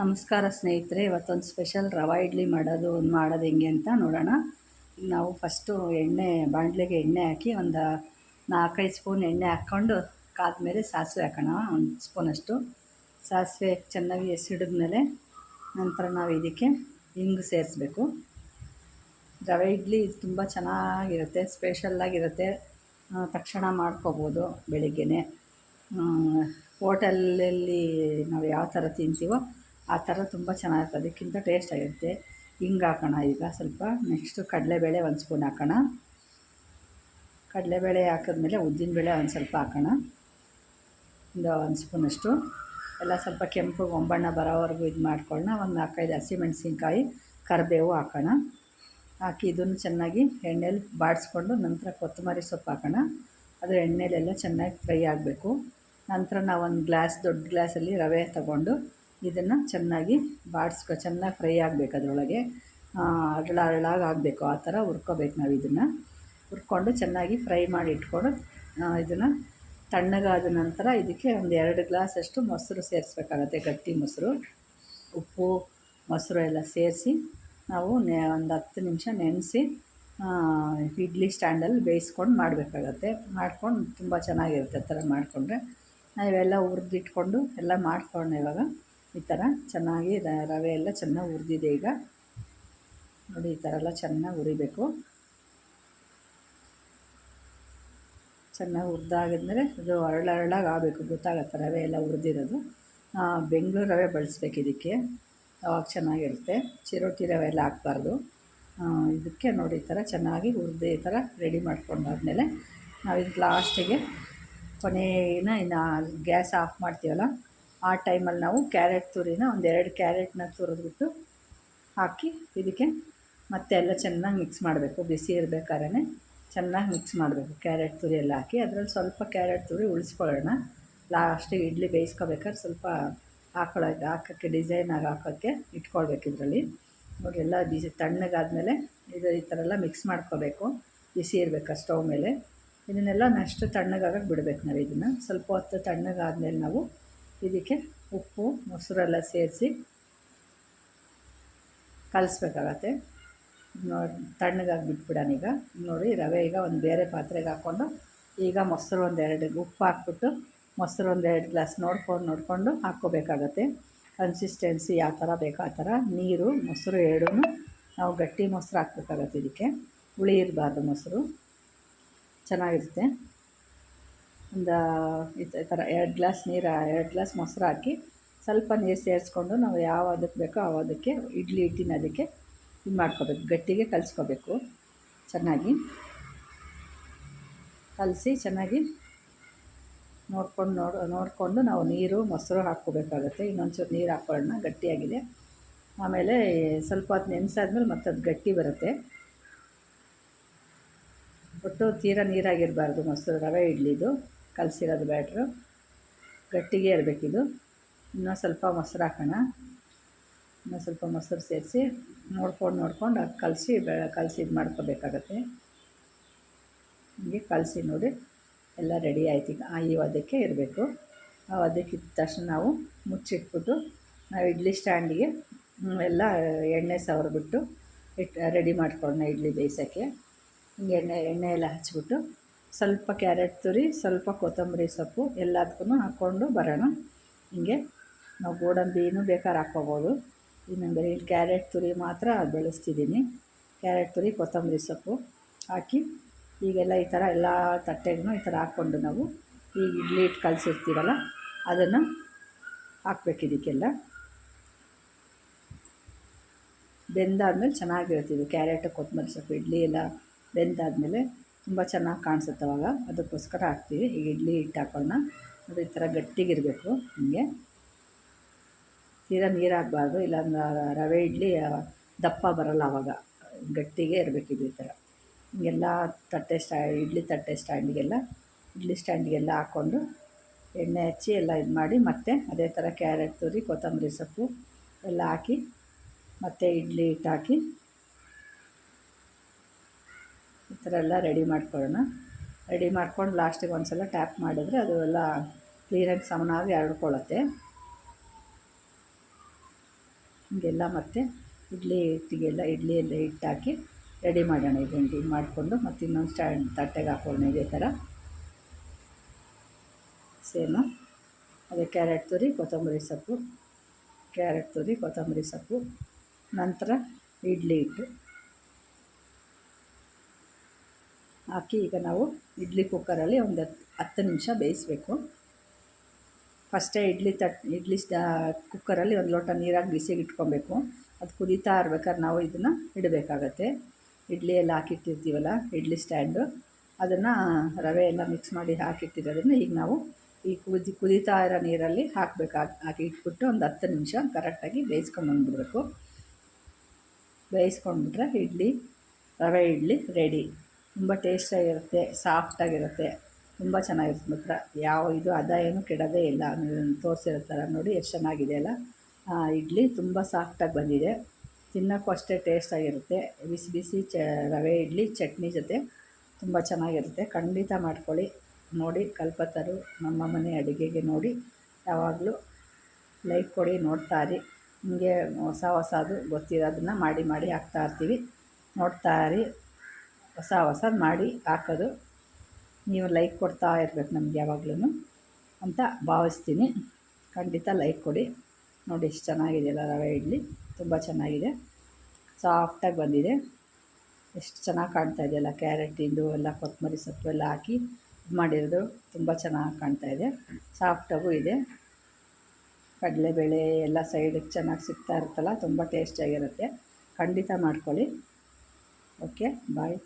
ನಮಸ್ಕಾರ ಸ್ನೇಹಿತರೆ, ಇವತ್ತೊಂದು ಸ್ಪೆಷಲ್ ರವೆ ಇಡ್ಲಿ ಮಾಡೋದು ಮಾಡೋದು ಹೆಂಗೆ ಅಂತ ನೋಡೋಣ. ನಾವು ಫಸ್ಟು ಎಣ್ಣೆ, ಬಾಣಲೆಗೆ ಎಣ್ಣೆ ಹಾಕಿ ಒಂದು ನಾಲ್ಕೈದು ಸ್ಪೂನ್ ಎಣ್ಣೆ ಹಾಕ್ಕೊಂಡು ಕಾದ್ಮೇಲೆ ಸಾಸಿವೆ ಹಾಕೋಣ, ಒಂದು ಸ್ಪೂನಷ್ಟು ಸಾಸಿವೆ ಚೆನ್ನಾಗಿ ಎಸಿಡಿದ್ಮೇಲೆ ನಂತರ ನಾವು ಇದಕ್ಕೆ ಹಿಂಗು ಸೇರಿಸ್ಬೇಕು. ರವೆ ಇಡ್ಲಿ ತುಂಬ ಚೆನ್ನಾಗಿರುತ್ತೆ ಸ್ಪೆಷಲ್ಲಾಗಿರುತ್ತೆ ತಕ್ಷಣ ಮಾಡ್ಕೋಬೋದು ಬೆಳಿಗ್ಗೆನೇ. ಹೋಟೆಲಲ್ಲಿ ನಾವು ಯಾವ ಥರ ತಿಂತೀವೋ ಆ ಥರ ತುಂಬ ಚೆನ್ನಾಗಿರುತ್ತೆ. ಅದಕ್ಕಿಂತ ಟೇಸ್ಟಾಗಿರುತ್ತೆ ಹಿಂಗೆ ಹಾಕೋಣ ಈಗ ಸ್ವಲ್ಪ. ನೆಕ್ಸ್ಟು ಕಡಲೆಬೇಳೆ ಒಂದು ಸ್ಪೂನ್ ಹಾಕೋಣ. ಕಡಲೆಬೇಳೆ ಹಾಕಿದ್ಮೇಲೆ ಉದ್ದಿನಬೇಳೆ ಒಂದು ಸ್ವಲ್ಪ ಹಾಕೋಣ. ಒಂದು ಒಂದು ಸ್ಪೂನಷ್ಟು ಎಲ್ಲ ಸ್ವಲ್ಪ ಕೆಂಪು ಒಂಬಣ್ಣ ಬರೋವರೆಗೂ ಇದು ಮಾಡ್ಕೊಳ್ಳೋಣ. ಒಂದು ನಾಲ್ಕೈದು ಹಸಿಮೆಣಸಿನ್ಕಾಯಿ ಕರಿಬೇವು ಹಾಕೋಣ. ಹಾಕಿ ಇದನ್ನು ಚೆನ್ನಾಗಿ ಎಣ್ಣೆಲಿ ಬಾಡಿಸ್ಕೊಂಡು ನಂತರ ಕೊತ್ತಂಬರಿ ಸೊಪ್ಪು ಹಾಕೋಣ. ಅದರ ಎಣ್ಣೆಲೆಲ್ಲ ಚೆನ್ನಾಗಿ ಫ್ರೈ ಆಗಬೇಕು. ನಂತರ ನಾವು ಒಂದು ಗ್ಲಾಸ್ ದೊಡ್ಡ ಗ್ಲಾಸಲ್ಲಿ ರವೆ ತಗೊಂಡು ಇದನ್ನು ಚೆನ್ನಾಗಿ ಬಾಡಿಸ್ಕೊ, ಚೆನ್ನಾಗಿ ಫ್ರೈ ಆಗಬೇಕು ಅದರೊಳಗೆ. ಅರಳ, ಅರಳಾಗಿ ಆಗಬೇಕು. ಆ ಥರ ಹುರ್ಕೋಬೇಕು ನಾವು ಇದನ್ನು. ಹುರ್ಕೊಂಡು ಚೆನ್ನಾಗಿ ಫ್ರೈ ಮಾಡಿ ಇಟ್ಕೊಂಡು ಇದನ್ನು ತಣ್ಣಗಾದ ನಂತರ ಇದಕ್ಕೆ ಒಂದು ಎರಡು ಗ್ಲಾಸಷ್ಟು ಮೊಸರು ಸೇರಿಸ್ಬೇಕಾಗತ್ತೆ, ಗಟ್ಟಿ ಮೊಸರು. ಉಪ್ಪು, ಮೊಸರು ಎಲ್ಲ ಸೇರಿಸಿ ನಾವು ನೆ, ಒಂದು ಹತ್ತು ನಿಮಿಷ ನೆನೆಸಿ ಇಡ್ಲಿ ಸ್ಟ್ಯಾಂಡಲ್ಲಿ ಬೇಯಿಸ್ಕೊಂಡು ಮಾಡಬೇಕಾಗತ್ತೆ. ಮಾಡ್ಕೊಂಡು ತುಂಬ ಚೆನ್ನಾಗಿರುತ್ತೆ ಆ ಥರ ಮಾಡಿಕೊಂಡ್ರೆ. ನಾವೆಲ್ಲ ಹುರಿದಿಟ್ಕೊಂಡು ಎಲ್ಲ ಮಾಡ್ಕೊಂಡು ಇವಾಗ ಈ ಥರ ಚೆನ್ನಾಗಿ ರವೆ ಎಲ್ಲ ಚೆನ್ನಾಗಿ ಹುರಿದಿದೆ ಈಗ. ನೋಡಿ ಈ ಥರ ಎಲ್ಲ ಚೆನ್ನಾಗಿ ಹುರಿಬೇಕು. ಚೆನ್ನಾಗಿ ಹುರಿದಾಗಿದ್ಮೇಲೆ ಅದು ಅರಳರಳಾಗಿ ಆಗಬೇಕು, ಗೊತ್ತಾಗತ್ತೆ ರವೆ ಎಲ್ಲ ಹುರಿದಿರೋದು. ಬೆಂಗಳೂರು ರವೆ ಬಳಸ್ಬೇಕು ಇದಕ್ಕೆ. ಅವಾಗ ಚೆನ್ನಾಗಿರುತ್ತೆ. ಚಿರೋಟಿ ರವೆ ಎಲ್ಲ ಹಾಕ್ಬಾರ್ದು. ಇದಕ್ಕೆ ನೋಡಿ ಈ ಥರ ಚೆನ್ನಾಗಿ ಹುರಿದು ಈ ಥರ ರೆಡಿ ಮಾಡ್ಕೊಂಡಾದ್ಮೇಲೆ ನಾವು ಇದು ಲಾಸ್ಟಿಗೆ ಕೊನೆಯ ಇನ್ನು ಗ್ಯಾಸ್ ಆಫ್ ಮಾಡ್ತೀವಲ್ಲ ಆ ಟೈಮಲ್ಲಿ ನಾವು ಕ್ಯಾರೆಟ್ ತುರಿನ ಒಂದೆರಡು ಕ್ಯಾರೆಟ್ನ ತುರಿದ್ಬಿಟ್ಟು ಹಾಕಿ ಇದಕ್ಕೆ ಮತ್ತೆ ಎಲ್ಲ ಚೆನ್ನಾಗಿ ಮಿಕ್ಸ್ ಮಾಡಬೇಕು. ಬಿಸಿ ಇರಬೇಕಾದ್ರೆ ಚೆನ್ನಾಗಿ ಮಿಕ್ಸ್ ಮಾಡಬೇಕು. ಕ್ಯಾರೆಟ್ ತುರಿ ಎಲ್ಲ ಹಾಕಿ ಅದರಲ್ಲಿ ಸ್ವಲ್ಪ ಕ್ಯಾರೆಟ್ ತುರಿ ಉಳಿಸ್ಕೊಳ್ಳೋಣ. ಲಾಸ್ಟಿಗೆ ಇಡ್ಲಿ ಬೇಯಿಸ್ಕೋಬೇಕಾದ್ರೆ ಸ್ವಲ್ಪ ಹಾಕೊಳ್ಳೋಕೆ ಹಾಕೋಕ್ಕೆ ಡಿಸೈನಾಗಿ ಹಾಕೋಕ್ಕೆ ಇಟ್ಕೊಳ್ಬೇಕು ಇದರಲ್ಲಿ. ಎಲ್ಲ ಬಿಸಿ ತಣ್ಣಗಾದಮೇಲೆ ಇದು ಈ ಥರ ಎಲ್ಲ ಮಿಕ್ಸ್ ಮಾಡ್ಕೋಬೇಕು. ಬಿಸಿ ಇರಬೇಕು ಸ್ಟವ್ ಮೇಲೆ. ಇದನ್ನೆಲ್ಲ ನಷ್ಟು ತಣ್ಣಗಾಗಕ್ಕೆ ಬಿಡಬೇಕು ನಾವು ಇದನ್ನು. ಸ್ವಲ್ಪ ಹೊತ್ತು ತಣ್ಣಗಾದ್ಮೇಲೆ ನಾವು ಇದಕ್ಕೆ ಉಪ್ಪು, ಮೊಸರೆಲ್ಲ ಸೇರಿಸಿ ಕಲಿಸ್ಬೇಕಾಗತ್ತೆ. ನೋಡಿ, ತಣ್ಣಗಾಗಿ ಬಿಟ್ಬಿಡೋಣ ಈಗ. ನೋಡಿ, ರವೆ ಈಗ ಒಂದು ಬೇರೆ ಪಾತ್ರೆಗೆ ಹಾಕ್ಕೊಂಡು ಈಗ ಮೊಸರು ಒಂದೆರಡು ಉಪ್ಪು ಹಾಕ್ಬಿಟ್ಟು ಮೊಸರು ಒಂದೆರಡು ಗ್ಲಾಸ್ ನೋಡ್ಕೊಂಡು, ನೋಡಿಕೊಂಡು ಹಾಕ್ಕೋಬೇಕಾಗತ್ತೆ. ಕನ್ಸಿಸ್ಟೆನ್ಸಿ ಯಾವ ಥರ ಬೇಕೋ ಆ ಥರ ನೀರು, ಮೊಸರು ಎರಡೂ ನಾವು ಗಟ್ಟಿ ಮೊಸರು ಹಾಕ್ಬೇಕಾಗತ್ತೆ ಇದಕ್ಕೆ. ಹುಳಿ ಇರಬಾರ್ದು ಮೊಸರು. ಚೆನ್ನಾಗಿರುತ್ತೆ. ಒಂದು ಈ ಥರ ಎರಡು ಗ್ಲಾಸ್ ನೀರು, ಎರಡು ಗ್ಲಾಸ್ ಮೊಸರು ಹಾಕಿ ಸ್ವಲ್ಪ ನೀರು ಸೇರಿಸ್ಕೊಂಡು ನಾವು ಯಾವ ಅದಕ್ಕೆ ಬೇಕೋ ಆ ಇಡ್ಲಿ ಹಿಟ್ಟಿನ ಅದಕ್ಕೆ ಇದು ಮಾಡ್ಕೋಬೇಕು. ಗಟ್ಟಿಗೆ ಕಲಿಸ್ಕೋಬೇಕು ಚೆನ್ನಾಗಿ. ಕಲಸಿ ಚೆನ್ನಾಗಿ ನೋಡ್ಕೊಂಡು ನೋಡು, ನೋಡಿಕೊಂಡು ನಾವು ನೀರು, ಮೊಸರು ಇನ್ನೊಂದು ಇನ್ನೊಂಚೂರು ನೀರು ಹಾಕ್ಕೊಳ್ಳೋಣ ಗಟ್ಟಿಯಾಗಿದೆ. ಆಮೇಲೆ ಸ್ವಲ್ಪ ಹೊತ್ತು ನೆನೆಸಾದ್ಮೇಲೆ ಮತ್ತೆ ಅದು ಗಟ್ಟಿ ಬರುತ್ತೆ. ಒಟ್ಟು ತೀರಾ ನೀರಾಗಿರಬಾರ್ದು ಮೊಸರು, ರವೆ, ಇಡ್ಲಿದು. ಕಲಸಿರೋದು ಬ್ಯಾಟ್ರು. ಗಟ್ಟಿಗೆ ಇರಬೇಕಿದು. ಇನ್ನೂ ಸ್ವಲ್ಪ ಮೊಸರು ಹಾಕೋಣ. ಇನ್ನೂ ಸ್ವಲ್ಪ ಮೊಸರು ಸೇರಿಸಿ ನೋಡ್ಕೊಂಡು ನೋಡ್ಕೊಂಡು ಅದು ಕಲಸಿ ಬೆ, ಕಲಸಿ ಇದು ಮಾಡ್ಕೋಬೇಕಾಗತ್ತೆ. ಹೀಗೆ ಕಲಸಿ ನೋಡಿ ಎಲ್ಲ ರೆಡಿ ಆಯ್ತು. ಈಗ ಈ ಒದಕ್ಕೆ ಇರಬೇಕು. ಆ ಒದಕ್ಕೆ ಇದ್ದ ತಕ್ಷಣ ನಾವು ಮುಚ್ಚಿಟ್ಬಿಟ್ಟು ನಾವು ಇಡ್ಲಿ ಸ್ಟ್ಯಾಂಡಿಗೆ ಎಲ್ಲ ಎಣ್ಣೆ ಸವರ್ಬಿಟ್ಟು ಇಟ್ಟು ರೆಡಿ ಮಾಡ್ಕೊಳ್ಳೋಣ ಇಡ್ಲಿ ಬೇಯಿಸೋಕ್ಕೆ. ಹಿಂಗೆ ಎಣ್ಣೆ ಎಣ್ಣೆ ಎಲ್ಲ ಹಚ್ಬಿಟ್ಟು ಸ್ವಲ್ಪ ಕ್ಯಾರೆಟ್ ತುರಿ, ಸ್ವಲ್ಪ ಕೊತ್ತಂಬರಿ ಸೊಪ್ಪು ಎಲ್ಲದಕ್ಕೂ ಹಾಕ್ಕೊಂಡು ಬರೋಣ. ಹೀಗೆ ನಾವು ಗೋಡಂಬಿನೂ ಬೇಕಾದ್ರೆ ಹಾಕ್ಕೋಬೋದು. ಇನ್ನು ಬರೀ ಕ್ಯಾರೆಟ್ ತುರಿ ಮಾತ್ರ ಬೆಳೆಸ್ತಿದ್ದೀನಿ. ಕ್ಯಾರೆಟ್ ತುರಿ, ಕೊತ್ತಂಬರಿ ಸೊಪ್ಪು ಹಾಕಿ ಈಗೆಲ್ಲ ಈ ಥರ ಎಲ್ಲ ತಟ್ಟೆಗೂ ಈ ಥರ ಹಾಕ್ಕೊಂಡು ನಾವು ಈಗ ಇಡ್ಲಿ ಹಿಟ್ಟು ಕಲಸಿರ್ತೀವಲ್ಲ, ಅದನ್ನು ಹಾಕ್ಬೇಕು ಇದಕ್ಕೆಲ್ಲ. ಬೆಂದಾದ್ಮೇಲೆ ಚೆನ್ನಾಗಿರುತ್ತೆ ಇದು. ಕ್ಯಾರೆಟು, ಕೊತ್ತಂಬರಿ ಸೊಪ್ಪು, ಇಡ್ಲಿ ಎಲ್ಲ ಬೆಂದಾದಮೇಲೆ ತುಂಬ ಚೆನ್ನಾಗಿ ಕಾಣಿಸುತ್ತೆ ಅವಾಗ. ಅದಕ್ಕೋಸ್ಕರ ಹಾಕ್ತೀವಿ. ಈಗ ಇಡ್ಲಿ ಹಿಟ್ಟು ಹಾಕೋಣ ಅದು ಈ ಥರ ಗಟ್ಟಿಗಿರಬೇಕು ಹೀಗೆ. ತೀರಾ ನೀರು ಹಾಕ್ಬಾರ್ದು ಇಲ್ಲಾಂದ್ರೆ ರವೆ ಇಡ್ಲಿ ದಪ್ಪ ಬರಲ್ಲ ಆವಾಗ ಗಟ್ಟಿಗೆ ಇರಬೇಕಿದು ಈ ಥರ. ಹೀಗೆಲ್ಲ ತಟ್ಟೆ ಸ್ಟಾ, ಇಡ್ಲಿ ತಟ್ಟೆ ಸ್ಟ್ಯಾಂಡಿಗೆಲ್ಲ, ಇಡ್ಲಿ ಸ್ಟ್ಯಾಂಡಿಗೆಲ್ಲ ಹಾಕ್ಕೊಂಡು ಎಣ್ಣೆ ಹಚ್ಚಿ ಎಲ್ಲ ಇದು ಮಾಡಿ ಮತ್ತೆ ಅದೇ ಥರ ಕ್ಯಾರೆಟ್ ತುರಿ, ಕೊತ್ತಂಬರಿ ಸೊಪ್ಪು ಎಲ್ಲ ಹಾಕಿ ಮತ್ತೆ ಇಡ್ಲಿ ಹಿಟ್ಟು ಹಾಕಿ ಈ ಥರ ಎಲ್ಲ ರೆಡಿ ಮಾಡ್ಕೊಳ್ಳೋಣ. ರೆಡಿ ಮಾಡ್ಕೊಂಡು ಲಾಸ್ಟಿಗೆ ಒಂದು ಸಲ ಟ್ಯಾಪ್ ಮಾಡಿದರೆ ಅದು ಎಲ್ಲ ಕ್ಲೀನಾಗಿ ಸಮನಾಗಿ ಹರಡ್ಕೊಳ್ಳುತ್ತೆ. ಹೀಗೆಲ್ಲ ಮತ್ತು ಇಡ್ಲಿ ಹಿಟ್ಟಿಗೆಲ್ಲ, ಇಡ್ಲಿಯೆಲ್ಲ ಹಿಟ್ಟು ಹಾಕಿ ರೆಡಿ ಮಾಡೋಣ ಇದೊಂದು ಇದು ಮಾಡಿಕೊಂಡು ಮತ್ತು ಇನ್ನೊಂದು ಸ್ಟ್ಯಾಂಡ್ ತಟ್ಟೆಗೆ ಹಾಕೋಣ ಇದೇ ಥರ. ಸೇಮು. ಅದೇ ಕ್ಯಾರೆಟ್ ತುರಿ, ಕೊತ್ತಂಬರಿ ಸೊಪ್ಪು. ಕ್ಯಾರೆಟ್ ತುರಿ, ಕೊತ್ತಂಬರಿ ಸೊಪ್ಪು. ನಂತರ ಇಡ್ಲಿ ಹಿಟ್ಟು. ಹಾಕಿ ಈಗ ನಾವು ಇಡ್ಲಿ ಕುಕ್ಕರಲ್ಲಿ ಒಂದು ಹತ್ತು ಹತ್ತು ನಿಮಿಷ ಬೇಯಿಸಬೇಕು. ಫಸ್ಟೇ ಇಡ್ಲಿ ತಟ್, ಇಡ್ಲಿ ಕುಕ್ಕರಲ್ಲಿ ಒಂದು ಲೋಟ ನೀರಾಗಿ ಬಿಸಿಗೆ ಇಟ್ಕೊಬೇಕು. ಅದು ಕುದೀತಾ ಇರ್ಬೇಕಾದ್ರೆ ನಾವು ಇದನ್ನು ಇಡಬೇಕಾಗತ್ತೆ. ಇಡ್ಲಿ ಎಲ್ಲ ಹಾಕಿಟ್ಟಿರ್ತೀವಲ್ಲ, ಇಡ್ಲಿ ಸ್ಟ್ಯಾಂಡು. ಅದನ್ನು ರವೆ ಎಲ್ಲ ಮಿಕ್ಸ್ ಮಾಡಿ ಹಾಕಿಟ್ಟಿರೋದನ್ನು ಈಗ ನಾವು ಈ ಕುದಿ, ಕುದೀತಾ ಇರೋ ನೀರಲ್ಲಿ ಹಾಕಬೇಕು ಹಾಕಿ ಇಟ್ಬಿಟ್ಟು ಒಂದು ಹತ್ತು ನಿಮಿಷ ಕರೆಕ್ಟಾಗಿ ಬೇಯಿಸ್ಕೊಂಡು ಬಂದುಬಿಡ್ಬೇಕು. ಬೇಯಿಸ್ಕೊಂಡ್ಬಿಟ್ರೆ ಇಡ್ಲಿ, ರವೆ ಇಡ್ಲಿ ರೆಡಿ. ತುಂಬ ಟೇಸ್ಟಾಗಿರುತ್ತೆ ಸಾಫ್ಟಾಗಿರುತ್ತೆ ತುಂಬ ಚೆನ್ನಾಗಿರುತ್ತೆ ಮಾತ್ರ. ಯಾವ ಇದು ಅದ ಏನು ಕೆಡೋದೇ ಇಲ್ಲ. ತೋರಿಸಿರೋ ಥರ ನೋಡಿ, ಎಷ್ಟು ಚೆನ್ನಾಗಿದೆ ಅಲ್ಲ. ಇಡ್ಲಿ ತುಂಬ ಸಾಫ್ಟಾಗಿ ಬಂದಿದೆ. ತಿನ್ನೋಕ್ಕೂ ಅಷ್ಟೇ ಟೇಸ್ಟಾಗಿರುತ್ತೆ ಬಿಸಿ ಬಿಸಿ ಚ, ರವೆ, ಇಡ್ಲಿ, ಚಟ್ನಿ ಜೊತೆ ತುಂಬ ಚೆನ್ನಾಗಿರುತ್ತೆ. ಖಂಡಿತ ಮಾಡ್ಕೊಳ್ಳಿ. ನೋಡಿ, ಕಲ್ಪತರು ನಮ್ಮ ಮನೆ ಅಡುಗೆಗೆ ನೋಡಿ. ಯಾವಾಗಲೂ ಲೈಕ್ ಕೊಡಿ ನೋಡ್ತಾಯಿರಿ ಹಿಂಗೆ ಹೊಸ ಹೊಸದು ಗೊತ್ತಿರೋದನ್ನ ಮಾಡಿ ಮಾಡಿ ಹಾಕ್ತಾಯಿರ್ತೀವಿ ನೋಡ್ತಾಯಿರಿ ಹೊಸ ಹೊಸದು ಮಾಡಿ ಹಾಕೋದು. ನೀವು ಲೈಕ್ ಕೊಡ್ತಾ ಇರಬೇಕು ನಮ್ಗೆ ಯಾವಾಗ್ಲೂ ಅಂತ ಭಾವಿಸ್ತೀನಿ. ಖಂಡಿತ ಲೈಕ್ ಕೊಡಿ. ನೋಡಿ ಎಷ್ಟು ಚೆನ್ನಾಗಿದೆಯಲ್ಲ ರವೆ ಇಡ್ಲಿ. ತುಂಬ ಚೆನ್ನಾಗಿದೆ. ಸಾಫ್ಟಾಗಿ ಬಂದಿದೆ. ಎಷ್ಟು ಚೆನ್ನಾಗಿ ಕಾಣ್ತಾ ಇದೆಯಲ್ಲ ಕ್ಯಾರೆಟಿಂದು ಎಲ್ಲ ಕೊತ್ತಂಬರಿ ಸೊಪ್ಪು ಎಲ್ಲ ಹಾಕಿ ಇದು ಮಾಡಿರೋದು ತುಂಬ ಚೆನ್ನಾಗಿ ಕಾಣ್ತಾ ಇದೆ. ಸಾಫ್ಟಾಗೂ ಇದೆ. ಕಡಲೆಬೇಳೆ ಎಲ್ಲ ಸೈಡಿಗೆ ಚೆನ್ನಾಗಿ ಸಿಗ್ತಾ ಇರುತ್ತಲ್ಲ, ತುಂಬ ಟೇಸ್ಟಿಯಾಗಿರುತ್ತೆ ಖಂಡಿತ ಮಾಡ್ಕೊಳ್ಳಿ. Okay bye